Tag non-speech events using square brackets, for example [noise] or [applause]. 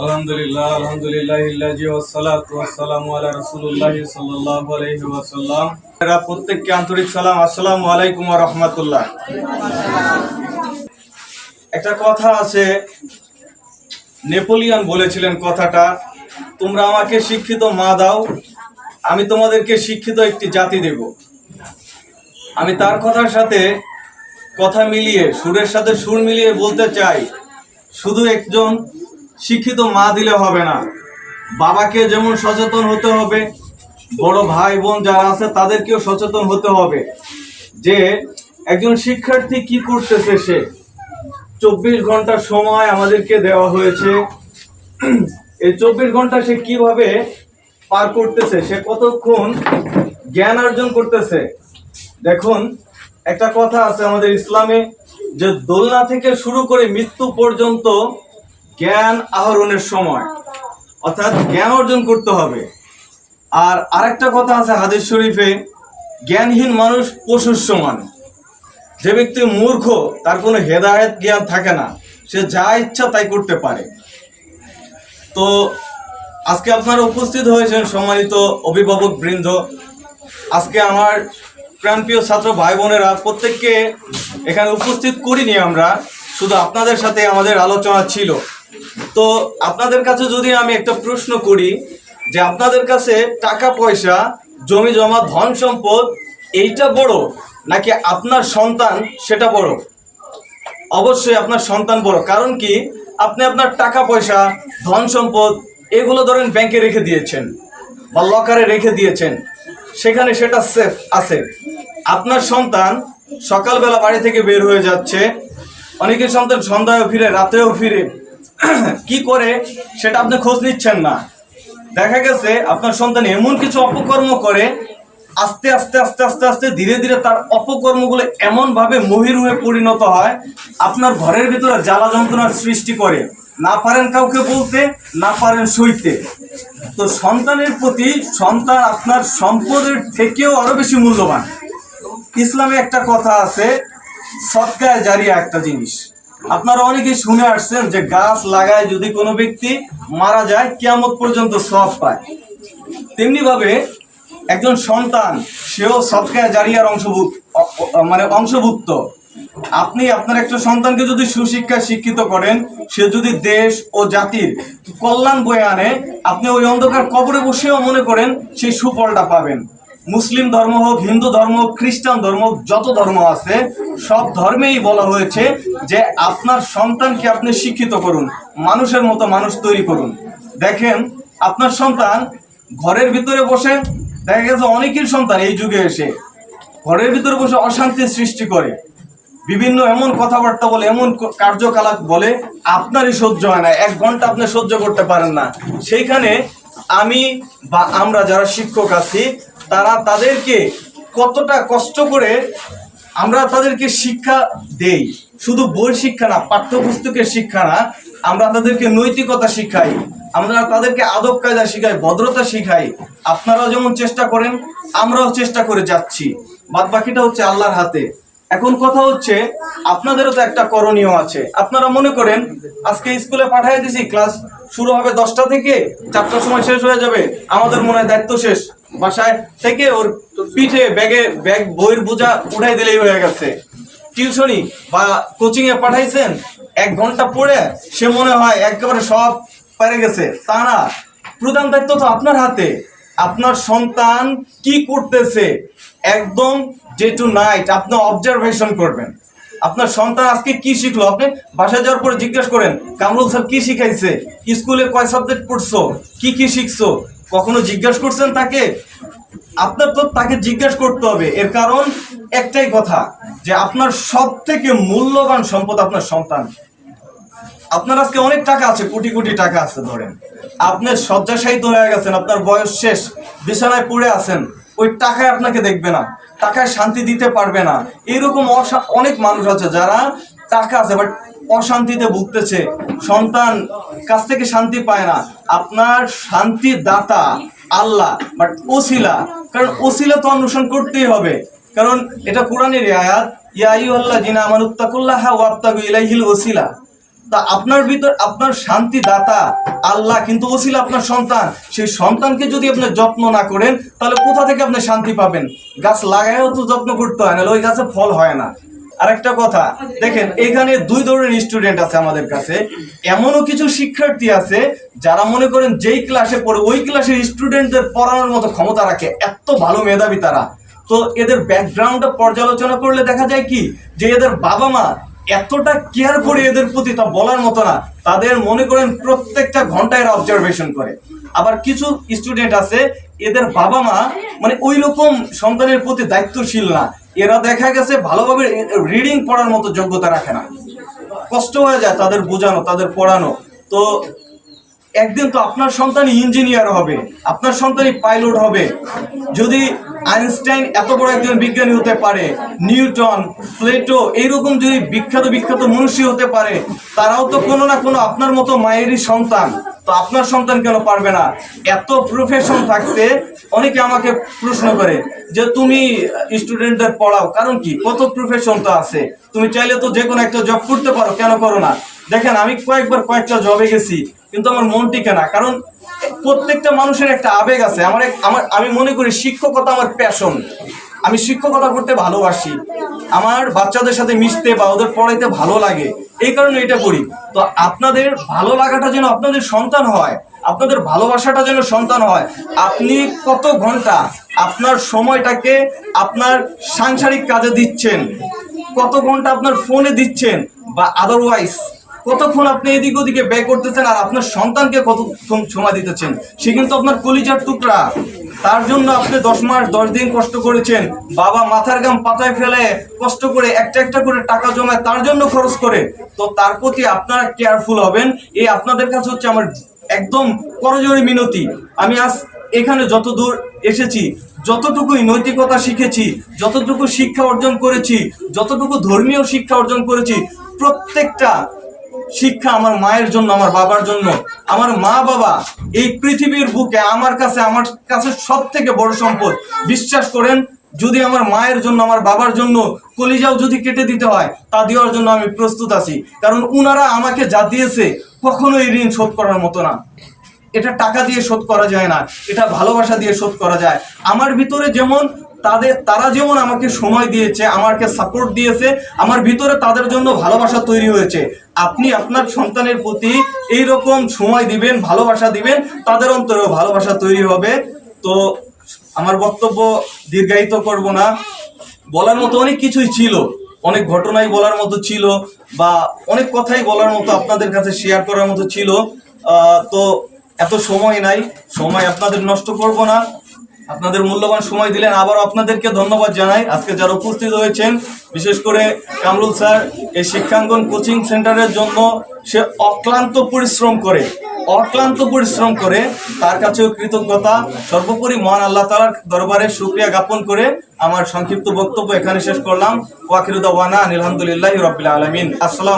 আলহামদুলিল্লাহ আলহামদুলিল্লাহ প্রত্যেককে আন্তরিক একটা কথা আছে, নেপোলিয়ন বলেছিলেন কথাটা, তোমরা আমাকে শিক্ষিত, মা দাও, আমি তোমাদেরকে শিক্ষিত একটি জাতি দেব। আমি তার কথার সাথে কথা মিলিয়ে, সুরের সাথে সুর মিলিয়ে বলতে চাই শুধু একজন শিক্ষিত মা দিলে হবে না, বাবাকে যেমন সচেতন হতে হবে, বড় ভাই বোন যারা আছে তাদেরকেও সচেতন হতে হবে। যে একজন শিক্ষার্থী কি করতেছে সে? চব্বিশ ঘণ্টা সময় আমাদেরকে দেওয়া হয়েছে। এই চব্বিশ ঘণ্টা সে কীভাবে পার করতেছে? সে কতক্ষণ জ্ঞান অর্জন করতেছে? দেখুন একটা কথা আছে আমাদের ইসলামে, যে দোলনা থেকে শুরু করে মৃত্যু পর্যন্ত জ্ঞান আহরণের সময়। অর্থাৎ জ্ঞান অর্জন করতে হবে। আর আরেকটা কথা আছে হাদিস শরীফে, জ্ঞানহীন মানুষ পশুর সমান যে ব্যক্তি মূর্খ, তার কোনো হেদায়েত জ্ঞান থাকে না। সে যা ইচ্ছা তাই করতে পারে। তো আজকে আপনারা উপস্থিত হয়েছেন সম্মানিত অভিভাবক বৃন্দ। আজকে আমার প্রাণপ্রিয় ছাত্র ভাই বোনেরা প্রত্যেককে এখানে উপস্থিত করিনি আমরা, শুধু আপনাদের সাথে আমাদের আলোচনা ছিল। তো আপনাদের কাছে যদি আমি একটা প্রশ্ন করি যে আপনাদের কাছে টাকা পয়সা, জমি জমা, ধন সম্পদ এইটা বড় নাকি আপনার সন্তান সেটা বড়? অবশ্যই আপনার সন্তান বড়, কারণ কি? আপনি আপনার টাকা পয়সা, ধন সম্পদ এগুলো ধরেন ব্যাংকে রেখে দিয়েছেন। বা লকারে রেখে দিয়েছেন, সেখানে সেটা সেফ আছে। আপনার সন্তান সকালবেলা বাড়ি থেকে বের হয়ে যাচ্ছে, অনেকের সন্তান সন্ধ্যায়ও ফিরে, রাতেও ফিরে। [clears throat] কি করে, সেটা আপনি খোঁজ নিচ্ছেন না। দেখা গেছে আপনার সন্তান এমন কিছু অপকর্ম করে আস্তে আস্তে আস্তে আস্তে আস্তে ধীরে ধীরে তার অপকর্মগুলো এমন ভাবে মহির হয়ে পরিণত হয়, আপনার ঘরের ভিতরে জ্বালা যন্ত্রণার সৃষ্টি করে। না পারেন কাউকে বলতে, না পারেন সইতে। তো সন্তানের প্রতি সন্তান আপনার সম্পদের থেকেও আরও বেশি মূল্যবান। ইসলামে একটা কথা আছে, সৎকায় জারিয়া একটা জিনিস। আপনারা অনেকে শুনে আসছেন যে গাছ লাগায় যদি কোনো ব্যক্তি মারা যায়, কিয়ামত পর্যন্ত সব পায়। তেমনি ভাবে একজন সন্তান, সেও সৎকায় জারিয়ার অংশভুক্ত মানে অংশভুক্ত। আপনি আপনার একটা সন্তানকে যদি সুশিক্ষায় শিক্ষিত করেন, সে যদি দেশ ও জাতির কল্যাণ বয়ে আনে, আপনি ওই অন্ধকার কবরে বসেও মনে করেন সেই সুফলটা পাবেন। মুসলিম ধর্ম হোক, হিন্দু ধর্ম হোক, খ্রিস্টান ধর্ম হোক, যত ধর্ম আছে, সব ধর্মেই বলা হয়েছে যে আপনার সন্তানকে আপনি শিক্ষিত করুন, মানুষের মতো মানুষ তৈরি করুন। দেখেন, আপনার সন্তান ঘরের ভিতরে বসে দেখা গেছে অনেকের সন্তান এই যুগে এসে ঘরের ভিতরে বসে অশান্তির সৃষ্টি করে। বিভিন্ন এমন কথাবার্তা বলে, এমন কার্যকলাপ বলে, আপনারই সহ্য হয় না। এক ঘণ্টা আপনি সহ্য করতে পারেন না। সেইখানে আমি বা আমরা যারা শিক্ষক আছি, তারা তাদেরকে কতটা কষ্ট করে আমরা তাদেরকে শিক্ষা দেই। শুধু বই শিক্ষা না পাঠ্যপুস্তকের শিক্ষা না, আমরা তাদেরকে নৈতিকতা শিখাই, আমরা তাদেরকে আদব কায়দা শিখাই, ভদ্রতা শিখাই। আপনারাও যেমন চেষ্টা করেন, আমরাও চেষ্টা করে যাচ্ছি। বাদ বাকিটা হচ্ছে আল্লাহর হাতে। এখন কথা হচ্ছে, আপনাদেরও তো একটা করণীয় আছে। আপনারা মনে করেন, আজকে স্কুলে পাঠিয়ে দিছি, ক্লাস শুরু হবে দশটা থেকে চারটার সময় শেষ হয়ে যাবে। আমাদের মনে হয় দায়িত্ব শেষ। বাসায় থেকে ওর পিঠে ব্যাগে ব্যাগ, বইয়ের বোঝা উঠাই দিলেই হয়ে গেছে। টিউশনি বা কোচিং এ পাঠাইছেন, এক ঘণ্টা পড়ে সে মনে হয় একেবারে সব পারে গেছে। তা না প্রধান দায়িত্ব তো আপনার হাতে। আপনার সন্তান কি করতেছে? একদম ডে টু নাইট আপনি অবজারভেশন করবেন। আপনার সন্তান আজকে কি শিখলো? আপনি বাসায় যাওয়ার পরে জিজ্ঞেস করেন, কামরুল স্যার কি শিখাইছে? স্কুলে কয় সাবজেক্ট পড়ছো? কি কি শিখছো? কখনো জিজ্ঞাসা করছেন তাকে? আপনার তো তাকে জিজ্ঞাসা করতে হবে। এর কারণ একটাই কথা, যে আপনার সব থেকে মূল্যবান সম্পদ আপনার সন্তান। আপনার আজকে অনেক টাকা আছে, কোটি কোটি টাকা আছে, ধরেন। আপনি শয্যাশায়িত হয়ে গেছেন, আপনার বয়স শেষ, বিছানায় পড়ে আছেন, ওই টাকায় আপনাকে দেখবে না। টাকায় শান্তি দিতে পারবে না। এরকম অনেক মানুষ আছে যারা টাকা আছে বাট অশান্তিতে ভুগতেছে। সন্তান কাছ থেকে শান্তি পায় না। আপনার শান্তি দাতা আল্লাহ বাট ওসিলা। কারণ ওসিলা তো অনুসরণ করতেই হবে। কারণ এটা কোরআনের আয়াত, ইয়া আইয়ুহাল্লাযিনা আমানুত্তাকুল্লাহা ওয়াবতাগু ইলাইহিল ওসিলা। তা আপনার ভিতর আপনার শান্তি দাতা আল্লাহ কিন্তু ওসিলা আপনার সন্তান। সেই সন্তানকে যদি আপনি যত্ন না করেন, তাহলে কোথা থেকে আপনি শান্তি পাবেন? গাছ লাগায়ও তো যত্ন করতে হয় না ওই গাছে ফল হয় না। আরেকটা কথা, দেখেন, এখানে দুই ধরনের স্টুডেন্ট আছে আমাদের কাছে। এমনও কিছু শিক্ষার্থী আছে, যারা মনে করেন যেই ক্লাসে পড়ে, ওই ক্লাসের স্টুডেন্টদের পড়ানোর মতো ক্ষমতা রাখে। এত ভালো মেধাবী তারা। তো এদের ব্যাকগ্রাউন্ডটা পর্যালোচনা করলে দেখা যায় কি, যে এদের বাবা মা এতটা কেয়ার করে এদের প্রতি তা বলার মতো না। তাদের মনে করেন প্রত্যেকটা ঘন্টায় এরা অবজারভেশন করে। আবার কিছু স্টুডেন্ট আছে, এদের বাবা মা মানে ওই রকম সন্তানের প্রতি দায়িত্বশীল না। এরা দেখা গেছে ভালোভাবে রিডিং পড়ার মতো যোগ্যতা রাখে না। কষ্ট হয়ে যায় তাদের বোঝানো, তাদের পড়ানো। তো একদিন তো আপনার সন্তানই ইঞ্জিনিয়ার হবে, আপনার সন্তানই পাইলট হবে। যদি আইনস্টাইন এত বড় একজন বিজ্ঞানী হতে পারে, নিউটন, প্লেটো, এইরকম যদি বিখ্যাত বিখ্যাত মনুষ্য হতে পারে, তারাও তো কোনো না কোনো আপনার মতো মায়েরই সন্তান। তো আপনার সন্তান কেন পারবে না? এত প্রফেশন থাকতে অনেকে আমাকে প্রশ্ন করে যে, তুমি স্টুডেন্টদের পড়াও। কারণ কি? কত প্রফেশন তো আছে। তুমি চাইলে তো যে কোনো একটা জব করতে পারো, কেন করো না? দেখেন, আমি কয়েকবার কয়েকটা জবে গেছি। কিন্তু আমার মন টিকে না। কারণ প্রত্যেকটা মানুষের একটা আবেগ আছে। আমার এক- আমার আমি মনে করি শিক্ষকতা আমার প্যাশন আমি শিক্ষকতা করতে ভালোবাসি। আমার বাচ্চাদের সাথে মিশতে বা ওদের পড়াইতে ভালো লাগে। এই কারণে এটা করি। তো আপনাদের ভালো লাগাটা যেন আপনাদের সন্তান হয়, আপনাদের ভালোবাসাটা যেন সন্তান হয়, আপনি কত ঘণ্টা আপনার সময়টাকে আপনার সাংসারিক কাজে দিচ্ছেন, কত ঘণ্টা আপনার ফোনে দিচ্ছেন বা আদারওয়াইজ কতক্ষণ আপনি এদিক ওদিকে ব্যয় করতেছেন আর আপনার সন্তানকে কতক্ষণ সময় দিতেছেন? সে কিন্তু আপনার কলিজার টুকরা। তার জন্য আপনি দশ মাস, দশ দিন কষ্ট করেছেন। বাবা মাথার গাম পাতায় ফেলে কষ্ট করে একটা একটা করে টাকা জমায় তার জন্য খরচ করে। তো তার প্রতি আপনারা কেয়ারফুল হবেন। এই আপনাদের কাছে হচ্ছে আমার একদম করজোরে মিনতি। আমি আজ এখানে যত দূর এসেছি, যতটুকুই নৈতিকতা শিখেছি, যতটুকু শিক্ষা অর্জন করেছি, যতটুকু ধর্মীয় শিক্ষা অর্জন করেছি, প্রত্যেকটা শিক্ষা আমার মায়ের জন্য, আমার বাবার জন্য। আমার মা বাবা এই পৃথিবীর বুকে আমার কাছে আমার কাছে সব থেকে বড় সম্পদ। বিশ্বাস করেন, যদি আমার মায়ের জন্য, আমার বাবার জন্য কলিজাও যদি কেটে দিতে হয়, তা দেওয়ার জন্য আমি প্রস্তুত আছি। কারণ উনারা আমাকে যা দিয়েছে কখনো এই ঋণ শোধ করার মতো না। এটা টাকা দিয়ে শোধ করা যায় না, এটা ভালোবাসা দিয়ে শোধ করা যায়। আমার ভিতরে যেমন তাদের, তারা যেমন আমাকে সময় দিয়েছে, আমাকে সাপোর্ট দিয়েছে, আমার ভিতরে তাদের জন্য ভালোবাসা তৈরি হয়েছে। আপনি আপনার সন্তানের প্রতি এই রকম সময় দিবেন, ভালোবাসা দিবেন, তাদের অন্তরেও ভালোবাসা তৈরি হবে। তো আমার বক্তব্য দীর্ঘায়িত করব না। বলার মতো অনেক কিছুই ছিল। অনেক ঘটনাই বলার মতো ছিল বা অনেক কথাই বলার মতো আপনাদের কাছে শেয়ার করার মতো ছিল। তো এত সময় নাই। সময় আপনাদের নষ্ট করব না। আপনাদের মূল্যবান সময় দিলেন। আবার আপনাদেরকে ধন্যবাদ জানাই। আজকে যারা উপস্থিত হয়েছেন বিশেষ করে কামরুল স্যার, এই শিক্ষাঙ্গন কোচিং সেন্টারের জন্য সে অক্লান্ত পরিশ্রম করে, অক্লান্ত পরিশ্রম করে তার কাছেও কৃতজ্ঞতা। সর্বোপরি মহান আল্লাহ তালার দরবারে শুক্রিয়া জ্ঞাপন করে আমার সংক্ষিপ্ত বক্তব্য এখানে শেষ করলাম। ওয়াকিরুদ্দাওয়ানা আলহামদুলিল্লাহ রবিল আলমিন। আসসালাম